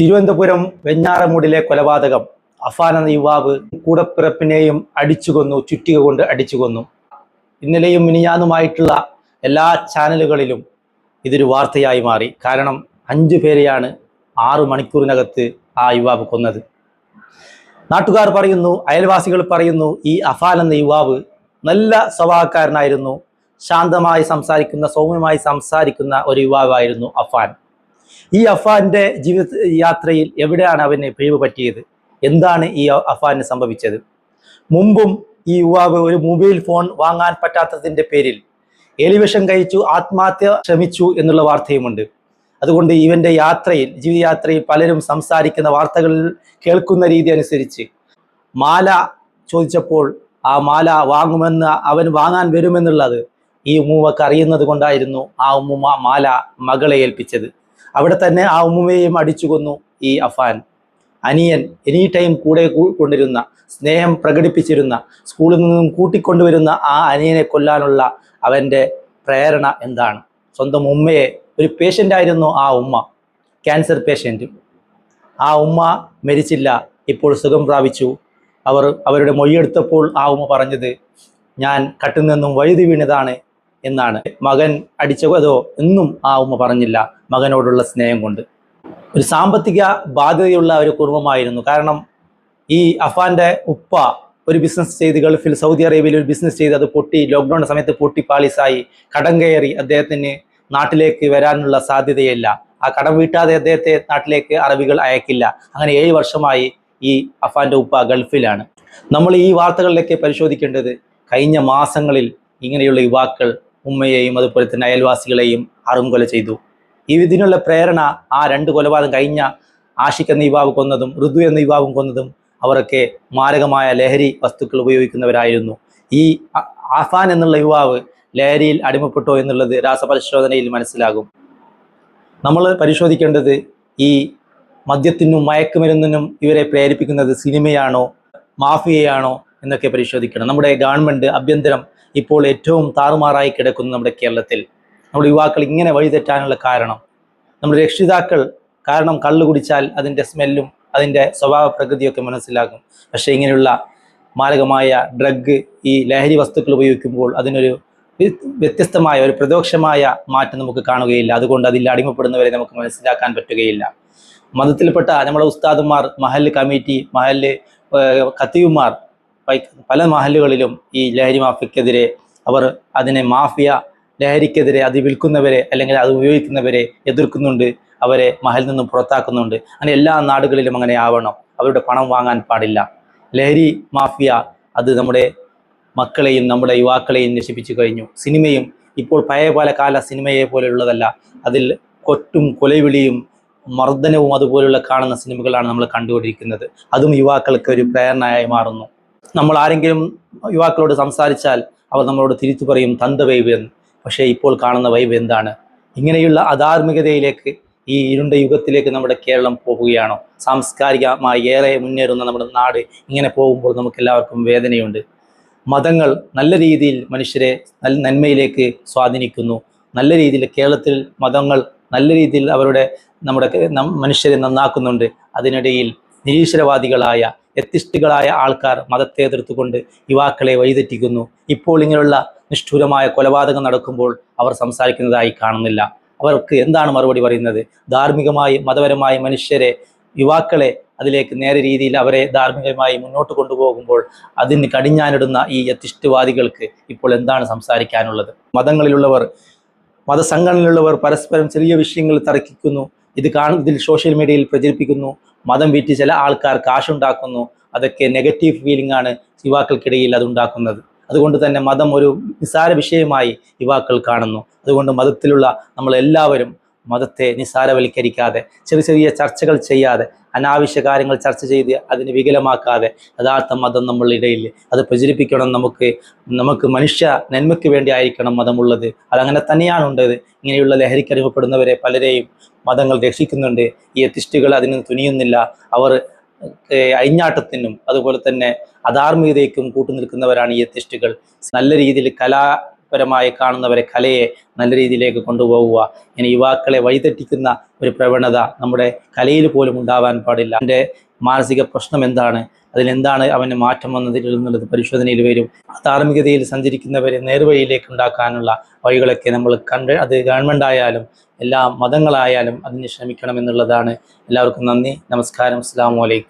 തിരുവനന്തപുരം വെഞ്ഞാറമൂടിലെ കൊലപാതകം. അഫാൻ എന്ന യുവാവ് കൂടപ്പിറപ്പിനെയും അടിച്ചു കൊന്നു ചുറ്റിക കൊണ്ട് അടിച്ചു കൊന്നു ഇന്നലെയും മിനിഞ്ഞാന്നുമായിട്ടുള്ള എല്ലാ ചാനലുകളിലും ഇതൊരു വാർത്തയായി മാറി. കാരണം അഞ്ചു പേരെയാണ് ആറു മണിക്കൂറിനകത്ത് ആ യുവാവ് കൊന്നത്. നാട്ടുകാർ പറയുന്നു അയൽവാസികൾ പറയുന്നു ഈ അഫാൻ എന്ന യുവാവ് നല്ല സ്വഭാവക്കാരനായിരുന്നു. ശാന്തമായി സംസാരിക്കുന്ന സൗമ്യമായി സംസാരിക്കുന്ന ഒരു യുവാവായിരുന്നു അഫാൻ. ഈ അഫാന്റെ ജീവിത യാത്രയിൽ എവിടെയാണ് അവന് പിഴവ് പറ്റിയത്? എന്താണ് ഈ അഫാന് സംഭവിച്ചത്? മുമ്പും ഈ യുവാവ് ഒരു മൊബൈൽ ഫോൺ വാങ്ങാൻ പറ്റാത്തതിന്റെ പേരിൽ എലിവിഷം കഴിച്ചു ആത്മഹത്യ ശ്രമിച്ചു എന്നുള്ള വാർത്തയുമുണ്ട്. അതുകൊണ്ട് ഇവന്റെ യാത്രയിൽ ജീവിതയാത്രയിൽ പലരും സംസാരിക്കുന്ന വാർത്തകൾ കേൾക്കുന്ന രീതി അനുസരിച്ച് മാല ചോദിച്ചപ്പോൾ ആ മാല വാങ്ങുമെന്ന് അവൻ വാങ്ങാൻ വരുമെന്നുള്ളത് ഈ ഉമ്മുമ്മക്ക് അറിയുന്നത് കൊണ്ടായിരുന്നു ആ ഉമ്മുമ്മ മാല മകളെ ഏൽപ്പിച്ചത്. അവിടെ തന്നെ ആ ഉമ്മയെയും അടിച്ചു കൊന്നു ഈ അഫാൻ. അനിയൻ എനി ടൈം കൂടെ കൊണ്ടിരുന്ന സ്നേഹം പ്രകടിപ്പിച്ചിരുന്ന സ്കൂളിൽ നിന്നും കൂട്ടിക്കൊണ്ടുവരുന്ന ആ അനിയനെ കൊല്ലാനുള്ള അവന്റെ പ്രേരണ എന്താണ്? സ്വന്തം ഉമ്മയെ ഒരു പേഷ്യന്റ് ആയിരുന്നു ആ ഉമ്മ ക്യാൻസർ പേഷ്യന്റ് ആ ഉമ്മ മരിച്ചില്ല ഇപ്പോൾ സുഖം പ്രാപിച്ചു. അവർ അവരുടെ മൊഴിയെടുത്തപ്പോൾ ആ ഉമ്മ പറഞ്ഞത് ഞാൻ കട്ടിൽ നിന്നും വഴുതി വീണതാണ് എന്നാണ്. മകൻ അടിച്ചതോ എന്നും ആ ഉമ്മ പറഞ്ഞില്ല. മകനോടുള്ള സ്നേഹം കൊണ്ട്. ഒരു സാമ്പത്തിക ബാധ്യതയുള്ള ഒരു കുടുംബമായിരുന്നു. കാരണം ഈ അഫാന്റെ ഉപ്പ ഒരു ബിസിനസ് ചെയ്ത് ഗൾഫിൽ സൗദി അറേബ്യയിൽ ഒരു ബിസിനസ് ചെയ്ത് അത് പൊട്ടി ലോക്ക്ഡൗൺ സമയത്ത് പൊട്ടി പാളിസായി. കടം കയറി അദ്ദേഹത്തിന് നാട്ടിലേക്ക് വരാനുള്ള സാധ്യതയല്ല. ആ കടം വീട്ടാതെ അദ്ദേഹത്തെ നാട്ടിലേക്ക് അറബികൾ അയക്കില്ല. അങ്ങനെ ഏഴ് വർഷമായി ഈ അഫാന്റെ ഉപ്പ ഗൾഫിലാണ്. നമ്മൾ ഈ വാർത്തകളിലൊക്കെ പരിശോധിക്കേണ്ടത് കഴിഞ്ഞ മാസങ്ങളിൽ ഇങ്ങനെയുള്ള യുവാക്കൾ ഉമ്മയെയും അതുപോലെ തന്നെ അയൽവാസികളെയും അറുംകൊല ചെയ്തു. ഇതിനുള്ള പ്രേരണ ആ രണ്ട് കൊലപാതകം കഴിഞ്ഞ ആഷിഖ് എന്ന യുവാവ് കൊന്നതും ഋതു എന്ന യുവാവും കൊന്നതും അവരൊക്കെ മാരകമായ ലഹരി വസ്തുക്കൾ ഉപയോഗിക്കുന്നവരായിരുന്നു. ഈ ആഫാൻ എന്നുള്ള യുവാവ് ലഹരിയിൽ അടിമപ്പെട്ടോ എന്നുള്ളത് രാസപരിശോധനയിൽ മനസ്സിലാകും. നമ്മൾ പരിശോധിക്കേണ്ടത് ഈ മദ്യത്തിനും മയക്കുമരുന്നിനും ഇവരെ പ്രേരിപ്പിക്കുന്നത് സിനിമയാണോ മാഫിയയാണോ എന്നൊക്കെ പരിശോധിക്കണം. നമ്മുടെ ഗവൺമെന്റ് ആഭ്യന്തരം ഇപ്പോൾ ഏറ്റവും താറുമാറായി കിടക്കുന്നു നമ്മുടെ കേരളത്തിൽ. നമ്മുടെ യുവാക്കൾ ഇങ്ങനെ വഴിതെറ്റാനുള്ള കാരണം. നമ്മുടെ രക്ഷിതാക്കൾ കാരണം കള്ളു കുടിച്ചാൽ അതിന്റെ സ്മെല്ലും അതിന്റെ സ്വഭാവ പ്രകൃതിയൊക്കെ മനസ്സിലാകും. പക്ഷേ ഇങ്ങനെയുള്ള മാരകമായ ഡ്രഗ് ഈ ലഹരി വസ്തുക്കൾ ഉപയോഗിക്കുമ്പോൾ അതിനൊരു വ്യ- വ്യത്യസ്തമായ ഒരു പ്രദോഷമായ മാറ്റം നമുക്ക് കാണുകയില്ല. അതുകൊണ്ട് അതിൽ അടിമപ്പെടുന്നവരെ നമുക്ക് മനസ്സിലാക്കാൻ പറ്റുകയില്ല. മതത്തിൽപ്പെട്ട നമ്മുടെ ഉസ്താദുമാർ മഹല്ല് കമ്മിറ്റി മഹല്ല് കത്തിയുമാർ പല മഹലുകളിലും ഈ ലഹരി മാഫിക്കെതിരെ അവർ അതിനെ മാഫിയ ലഹരിക്കെതിരെ അത് വിൽക്കുന്നവരെ അല്ലെങ്കിൽ അത് ഉപയോഗിക്കുന്നവരെ എതിർക്കുന്നുണ്ട് അവരെ മഹലിൽ നിന്നും പുറത്താക്കുന്നുണ്ട്. അങ്ങനെ എല്ലാ നാടുകളിലും അങ്ങനെ ആവണം. അവരുടെ പണം വാങ്ങാൻ പാടില്ല. ലഹരി മാഫിയ അത് നമ്മുടെ മക്കളെയും നമ്മുടെ യുവാക്കളെയും നശിപ്പിച്ചു കഴിഞ്ഞു. സിനിമയും ഇപ്പോൾ പഴയ പല കാല സിനിമയെ പോലെയുള്ളതല്ല. അതിൽ കൊറ്റും കൊലവിളിയും മർദ്ദനവും അതുപോലുള്ള കാണുന്ന സിനിമകളാണ് നമ്മൾ കണ്ടുകൊണ്ടിരിക്കുന്നത്. അതും യുവാക്കൾക്ക് ഒരു പ്രേരണയായി മാറുന്നു. നമ്മൾ ആരെങ്കിലും യുവാക്കളോട് സംസാരിച്ചാൽ അവർ നമ്മളോട് തിരിച്ചു പറയും തന്ത വൈബ് എന്ന്. പക്ഷേ ഇപ്പോൾ കാണുന്ന വൈബ് എന്താണ്? ഇങ്ങനെയുള്ള അധാർമികതയിലേക്ക് ഈ ഇരുണ്ട യുഗത്തിലേക്ക് നമ്മുടെ കേരളം പോവുകയാണോ സാംസ്കാരികമായി ഏറെ മുന്നേറുന്ന നമ്മുടെ നാട് ഇങ്ങനെ പോകുമ്പോൾ നമുക്ക് എല്ലാവർക്കും വേദനയുണ്ട്. മതങ്ങൾ നല്ല രീതിയിൽ മനുഷ്യരെ നന്മയിലേക്ക് സ്വാധീനിക്കുന്നു. നല്ല രീതിയിൽ കേരളത്തിൽ മതങ്ങൾ നല്ല രീതിയിൽ അവരുടെ നമ്മുടെ മനുഷ്യരെ നന്നാക്കുന്നുണ്ട്. അതിനിടയിൽ നിരീശ്വരവാദികളായ എത്തിസ്റ്റുകളായ ആൾക്കാർ മതത്തെ എതിർത്തുകൊണ്ട് യുവാക്കളെ വഴിതെറ്റിക്കുന്നു. ഇപ്പോൾ ഇങ്ങനെയുള്ള നിഷ്ഠൂരമായ കൊലപാതകം നടക്കുമ്പോൾ അവർ സംസാരിക്കുന്നതായി കാണുന്നില്ല. അവർക്ക് എന്താണ് മറുപടി പറയുന്നത്? ധാർമ്മികമായി മതപരമായി മനുഷ്യരെ യുവാക്കളെ അതിലേക്ക് നേരെ രീതിയിൽ അവരെ ധാർമ്മികമായി മുന്നോട്ട് കൊണ്ടുപോകുമ്പോൾ അതിന് കടിഞ്ഞാനിടുന്ന ഈ യത്തിഷ്ടവാദികൾക്ക് ഇപ്പോൾ എന്താണ് സംസാരിക്കാനുള്ളത്? മതങ്ങളിലുള്ളവർ മതസംഘടനയിലുള്ളവർ പരസ്പരം ചെറിയ വിഷയങ്ങൾ തർക്കിക്കുന്നു. ഇത് കാണും ഇതിൽ സോഷ്യൽ മീഡിയയിൽ പ്രചരിപ്പിക്കുന്നു. മതം വിറ്റ് ചില ആൾക്കാർ കാശുണ്ടാക്കുന്നു. അതൊക്കെ നെഗറ്റീവ് ഫീലിംഗ് ആണ് യുവാക്കൾക്കിടയിൽ അതുണ്ടാക്കുന്നത് അതുകൊണ്ട് തന്നെ മതം ഒരു നിസ്സാര വിഷയമായി യുവാക്കൾ കാണുന്നു. അതുകൊണ്ട് മതത്തിലുള്ള നമ്മൾ എല്ലാവരും മതത്തെ നിസാരവൽക്കരിക്കാതെ ചെറിയ ചെറിയ ചർച്ചകൾ ചെയ്യാതെ അനാവശ്യ കാര്യങ്ങൾ ചർച്ച ചെയ്ത് അതിനെ വികലമാക്കാതെ യഥാർത്ഥ മതം നമ്മളുടെ ഇടയിൽ അത് പ്രചരിപ്പിക്കണം നമുക്ക് നമുക്ക് മനുഷ്യ നന്മയ്ക്ക് വേണ്ടി ആയിരിക്കണം മതമുള്ളത്. അതങ്ങനെ തന്നെയാണ് ഉണ്ടത്. ഇങ്ങനെയുള്ള ലഹരിക്ക് അനുഭവപ്പെടുന്നവരെ പലരെയും മതങ്ങൾ രക്ഷിക്കുന്നുണ്ട്. ഈ എത്തിസ്റ്റുകൾ അതിന് തുനിയുന്നില്ല. അവർ അഴിഞ്ഞാട്ടത്തിനും അതുപോലെ തന്നെ അധാർമികതയ്ക്കും കൂട്ടുനിൽക്കുന്നവരാണ് ഈ എത്തിസ്റ്റുകൾ. നല്ല രീതിയിൽ കലാ പരമായി കാണുന്നവരെ കലയെ നല്ല രീതിയിലേക്ക് കൊണ്ടുപോകുക ഇങ്ങനെ യുവാക്കളെ വഴിതെറ്റിക്കുന്ന ഒരു പ്രവണത നമ്മുടെ കലയിൽ പോലും ഉണ്ടാവാൻ പാടില്ല. എന്റെ മാനസിക പ്രശ്നം എന്താണ്? അതിലെന്താണ് അവന് മാറ്റം വന്നതിൽ എന്നുള്ളത് പരിശോധനയിൽ വരും. ധാർമ്മികതയിൽ സഞ്ചരിക്കുന്നവരെ നേർവഴിയിലേക്ക് ഉണ്ടാക്കാനുള്ള വഴികളൊക്കെ നമ്മൾ കണ്ട് അത് ഗവൺമെന്റ് ആയാലും എല്ലാ മതങ്ങളായാലും അതിന് ശ്രമിക്കണം എന്നുള്ളതാണ്. എല്ലാവർക്കും നന്ദി നമസ്കാരം അസ്സാം വലൈക്കും